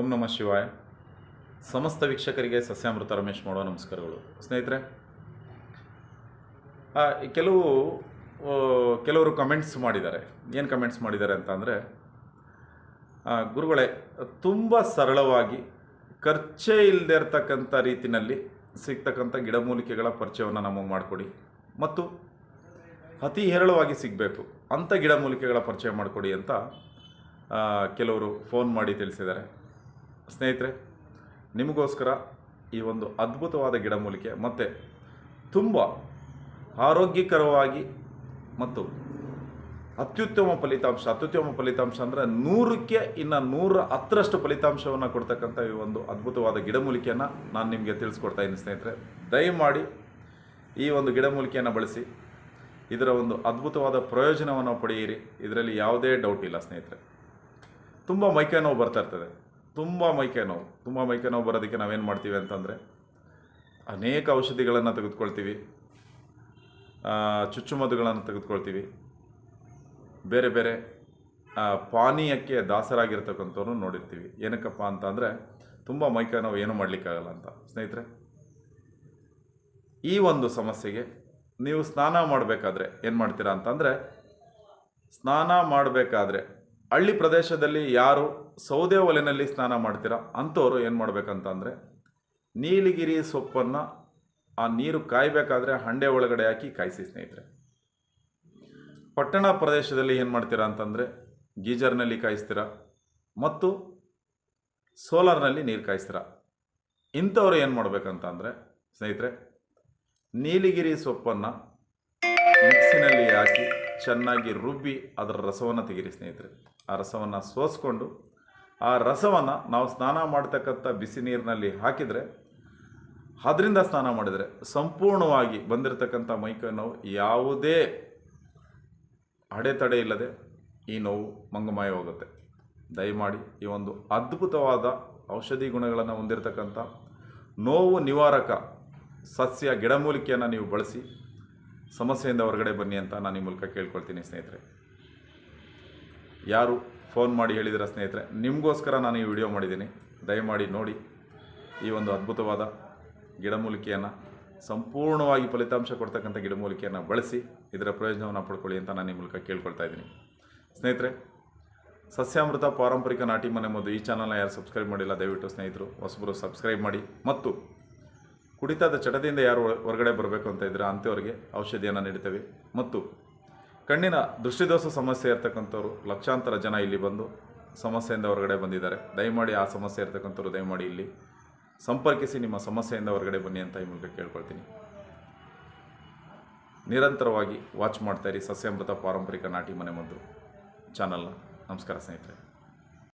ಓಂ ನಮಃ ಶಿವಾಯ. ಸಮಸ್ತ ವೀಕ್ಷಕರಿಗೆ ಸಸ್ಯಾಮೃತ ರಮೇಶ್ ಮಾಡೋ ನಮಸ್ಕಾರಗಳು. ಸ್ನೇಹಿತರೆ ಕೆಲವು ಕೆಲವರು ಕಮೆಂಟ್ಸ್ ಮಾಡಿದ್ದಾರೆ. ಏನು ಕಮೆಂಟ್ಸ್ ಮಾಡಿದ್ದಾರೆ ಅಂತ ಅಂದರೆ ಗುರುಗಳೇ, ತುಂಬ ಸರಳವಾಗಿ ಖರ್ಚೇ ಇಲ್ಲದೆ ಇರತಕ್ಕಂಥ ರೀತಿಯಲ್ಲಿ ಸಿಗ್ತಕ್ಕಂಥ ಗಿಡಮೂಲಿಕೆಗಳ ಪರಿಚಯವನ್ನು ನಮಗೆ ಮಾಡಿಕೊಡಿ. ಮತ್ತು ಅತಿ ಹೇರಳವಾಗಿ ಸಿಗಬೇಕು ಅಂಥ ಗಿಡಮೂಲಿಕೆಗಳ ಪರಿಚಯ ಮಾಡಿಕೊಡಿ ಅಂತ ಕೆಲವರು ಫೋನ್ ಮಾಡಿ ತಿಳಿಸಿದ್ದಾರೆ. ಸ್ನೇಹಿತರೆ, ನಿಮಗೋಸ್ಕರ ಈ ಒಂದು ಅದ್ಭುತವಾದ ಗಿಡಮೂಲಿಕೆ ಮತ್ತು ತುಂಬ ಆರೋಗ್ಯಕರವಾಗಿ ಮತ್ತು ಅತ್ಯುತ್ತಮ ಫಲಿತಾಂಶ ಅತ್ಯುತ್ತಮ ಫಲಿತಾಂಶ ಅಂದರೆ ನೂರಕ್ಕೆ ಇನ್ನು ನೂರ ಹತ್ತರಷ್ಟು ಫಲಿತಾಂಶವನ್ನು ಕೊಡ್ತಕ್ಕಂಥ ಈ ಒಂದು ಅದ್ಭುತವಾದ ಗಿಡಮೂಲಿಕೆಯನ್ನು ನಾನು ನಿಮಗೆ ತಿಳಿಸ್ಕೊಡ್ತಾ ಇದ್ದೀನಿ ಸ್ನೇಹಿತರೆ. ದಯಮಾಡಿ ಈ ಒಂದು ಗಿಡಮೂಲಿಕೆಯನ್ನು ಬಳಸಿ, ಇದರ ಒಂದು ಅದ್ಭುತವಾದ ಪ್ರಯೋಜನವನ್ನು ಪಡೆಯಿರಿ. ಇದರಲ್ಲಿ ಯಾವುದೇ ಡೌಟ್ ಇಲ್ಲ ಸ್ನೇಹಿತರೆ. ತುಂಬ ಮೈಕೈ ನೋವು ಬರ್ತಾ ಇರ್ತದೆ. ತುಂಬ ಮೈಕೈ ನೋವು, ತುಂಬ ಮೈಕೈ ನೋವು ಬರೋದಕ್ಕೆ ನಾವೇನು ಮಾಡ್ತೀವಿ ಅಂತಂದರೆ ಅನೇಕ ಔಷಧಿಗಳನ್ನು ತೆಗೆದುಕೊಳ್ತೀವಿ. ಚುಚ್ಚುಮದ್ದುಗಳನ್ನು ತೆಗೆದುಕೊಳ್ತೀವಿ. ಬೇರೆ ಬೇರೆ ಪಾನೀಯಕ್ಕೆ ದಾಸರಾಗಿರ್ತಕ್ಕಂಥವ್ರು ನೋಡಿರ್ತೀವಿ. ಏನಕ್ಕಪ್ಪ ಅಂತ ಅಂದರೆ ತುಂಬ ಮೈಕೈ ನೋವು ಏನೂ ಮಾಡಲಿಕ್ಕಾಗಲ್ಲ ಅಂತ. ಸ್ನೇಹಿತರೆ, ಈ ಒಂದು ಸಮಸ್ಯೆಗೆ ನೀವು ಸ್ನಾನ ಮಾಡಬೇಕಾದ್ರೆ ಏನು ಮಾಡ್ತೀರಾ ಅಂತಂದರೆ, ಸ್ನಾನ ಮಾಡಬೇಕಾದ್ರೆ ಹಳ್ಳಿ ಪ್ರದೇಶದಲ್ಲಿ ಯಾರು ಸೌದೆ ಒಲೆಯಲ್ಲಿ ಸ್ನಾನ ಮಾಡ್ತೀರಾ? ಅಂಥವ್ರು ಏನು ಮಾಡ್ಬೇಕಂತಂದರೆ, ನೀಲಗಿರಿ ಸೊಪ್ಪನ್ನು ಆ ನೀರು ಕಾಯಬೇಕಾದ್ರೆ ಹಂಡೆ ಒಳಗಡೆ ಹಾಕಿ ಕಾಯಿಸಿ ಸ್ನೇಹಿತರೆ. ಪಟ್ಟಣ ಪ್ರದೇಶದಲ್ಲಿ ಏನು ಮಾಡ್ತೀರಾ ಅಂತಂದರೆ, ಗೀಜರ್ನಲ್ಲಿ ಕಾಯಿಸ್ತೀರಾ ಮತ್ತು ಸೋಲಾರ್ನಲ್ಲಿ ನೀರು ಕಾಯಿಸ್ತೀರಾ? ಇಂಥವ್ರು ಏನು ಮಾಡಬೇಕಂತ ಅಂದರೆ ಸ್ನೇಹಿತರೆ, ನೀಲಗಿರಿ ಸೊಪ್ಪನ್ನು ಮಿಕ್ಸಿನಲ್ಲಿ ಹಾಕಿ ಚೆನ್ನಾಗಿ ರುಬ್ಬಿ ಅದರ ರಸವನ್ನು ತೆಗೀರಿ ಸ್ನೇಹಿತರೆ. ಆ ರಸವನ್ನು ಸೋಸ್ಕೊಂಡು ಆ ರಸವನ್ನು ನಾವು ಸ್ನಾನ ಮಾಡ್ತಕ್ಕಂಥ ಬಿಸಿ ನೀರಿನಲ್ಲಿ ಹಾಕಿದರೆ, ಅದರಿಂದ ಸ್ನಾನ ಮಾಡಿದರೆ ಸಂಪೂರ್ಣವಾಗಿ ಬಂದಿರತಕ್ಕಂಥ ಮೈಕೈ ನೋವು ಯಾವುದೇ ಅಡೆತಡೆ ಇಲ್ಲದೆ ಈ ನೋವು ಮಂಗಮಯ ಹೋಗುತ್ತೆ ದಯಮಾಡಿ ಈ ಒಂದು ಅದ್ಭುತವಾದ ಔಷಧಿ ಗುಣಗಳನ್ನು ಹೊಂದಿರತಕ್ಕಂಥ ನೋವು ನಿವಾರಕ ಸಸ್ಯ ಗಿಡಮೂಲಿಕೆಯನ್ನು ನೀವು ಬಳಸಿ ಸಮಸ್ಯೆಯಿಂದ ಹೊರಗಡೆ ಬನ್ನಿ ಅಂತ ನಾನು ಈ ಮೂಲಕ ಕೇಳ್ಕೊಳ್ತೀನಿ ಸ್ನೇಹಿತರೆ. ಯಾರು ಫೋನ್ ಮಾಡಿ ಹೇಳಿದಿರ ಸ್ನೇಹಿತರೆ, ನಿಮಗೋಸ್ಕರ ನಾನು ಈ ವಿಡಿಯೋ ಮಾಡಿದ್ದೀನಿ. ದಯಮಾಡಿ ನೋಡಿ ಈ ಒಂದು ಅದ್ಭುತವಾದ ಗಿಡಮೂಲಿಕೆಯನ್ನು, ಸಂಪೂರ್ಣವಾಗಿ ಫಲಿತಾಂಶ ಕೊಡ್ತಕ್ಕಂಥ ಗಿಡಮೂಲಿಕೆಯನ್ನು ಬಳಸಿ ಇದರ ಪ್ರಯೋಜನವನ್ನು ಪಡ್ಕೊಳ್ಳಿ ಅಂತ ನಾನು ಈ ಮೂಲಕ ಕೇಳ್ಕೊಳ್ತಾ ಇದ್ದೀನಿ. ಸ್ನೇಹಿತರೆ, ಸಸ್ಯಾಮೃತ ಪಾರಂಪರಿಕ ನಾಟಿ ಮನೆ ಮದ್ದು ಈ ಚಾನಲ್ನ ಯಾರು ಸಬ್ಸ್ಕ್ರೈಬ್ ಮಾಡಿಲ್ಲ, ದಯವಿಟ್ಟು ಸ್ನೇಹಿತರು ಹೊಸಬರು ಸಬ್ಸ್ಕ್ರೈಬ್ ಮಾಡಿ. ಮತ್ತು ಕುಡಿತದ ಚಟದಿಂದ ಯಾರು ಹೊರ- ಹೊರಗಡೆ ಬರಬೇಕು ಅಂತ ಇದ್ದರೆ ಅಂಥವ್ರಿಗೆ ಔಷಧಿಯನ್ನು ನೀಡ್ತೇವೆ. ಮತ್ತು ಕಣ್ಣಿನ ದೃಷ್ಟಿದೋಷ ಸಮಸ್ಯೆ ಇರ್ತಕ್ಕಂಥವ್ರು ಲಕ್ಷಾಂತರ ಜನ ಇಲ್ಲಿ ಬಂದು ಸಮಸ್ಯೆಯಿಂದ ಹೊರಗಡೆ ಬಂದಿದ್ದಾರೆ. ದಯಮಾಡಿ ಆ ಸಮಸ್ಯೆ ಇರ್ತಕ್ಕಂಥವ್ರು ದಯಮಾಡಿ ಇಲ್ಲಿ ಸಂಪರ್ಕಿಸಿ, ನಿಮ್ಮ ಸಮಸ್ಯೆಯಿಂದ ಹೊರಗಡೆ ಬನ್ನಿ ಅಂತ ಈ ಮೂಲಕ ಕೇಳ್ಕೊಳ್ತೀನಿ. ನಿರಂತರವಾಗಿ ವಾಚ್ ಮಾಡ್ತಾ ಇರಿ. ಸಸ್ಯಾಮೃತ ಪಾರಂಪರಿಕ ನಾಟಿ ಮನೆ ಮದ್ದು ಚಾನಲ್ನ. ನಮಸ್ಕಾರ ಸ್ನೇಹಿತರೆ.